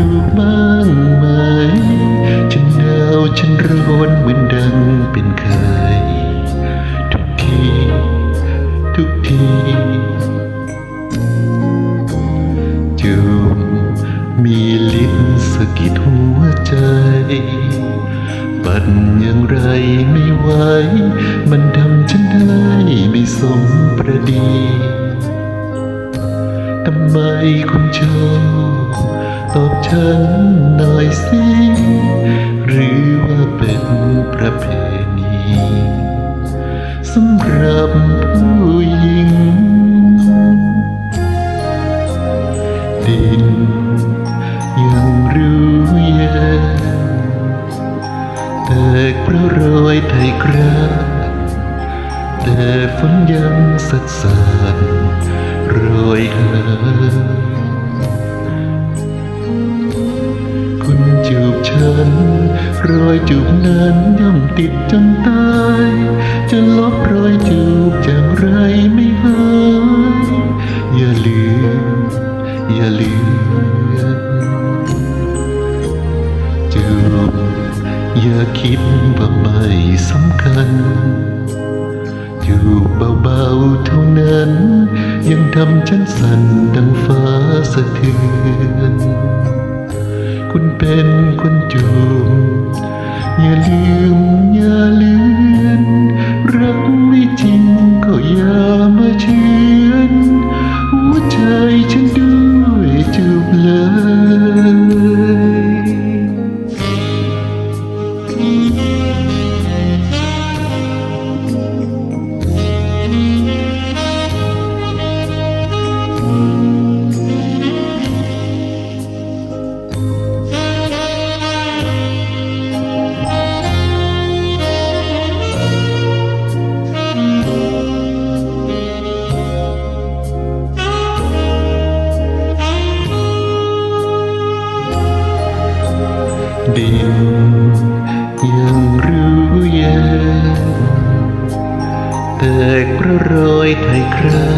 จูบคุณรู้บ้างไหมฉันหนาวฉันร้อนเหมือนดังเป็นเคย ทุกที ทุกทีจูบมีลิ้นสะกิดหัวใจ ปัดอย่างไรไม่ไหว มันทำฉันได้ไม่สมประดีทำไมคุณชอบ ฉันหน่อยสิ หรือว่าเป็นประเพณีสำหรับผู้หญิง ดินยังรู้แย่แต่เพระรอยไทยคราแต่ฝนยังสัดสานรอยหา ฉัน รอยจูบนั้นย่อมติดจนตาย จะลบรอยจูบจากไรไม่หายอย่าลืมอย่าลืมจูบอย่าคิดว่าไม่สำคัญจูบเบาๆเท่านั้น ยังทำฉันสั่นดังฟ้าสะเทือน คุณเป็นคนจูบอย่าลืมอย่าเลือนรักไม่จริงก็ยาม ดินยังรู้แย่แต่เพระรอยไทยครา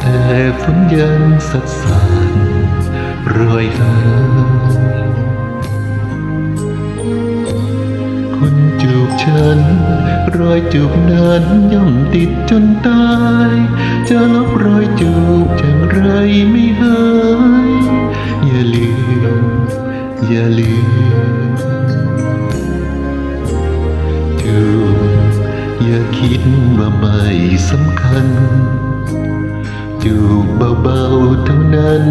แต่ฝนยังสัดสานรอยหาคุณจูบฉัน รอยจูบนั้นย่อมติดจนตาย จะลบรอยจูบจากไรไม่หาย อย่าลืมจูอย่าคิดว่าไม่สำคัญจูบเบาๆเท่านั้น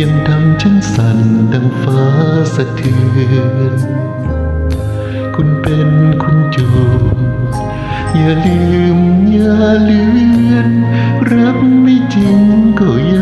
ยังทำฉันสั่นดังฟ้าสะเทือนคุณเป็นคุณจูบอย่าลืมอย่าเลือน รักไม่จริงก็อย่า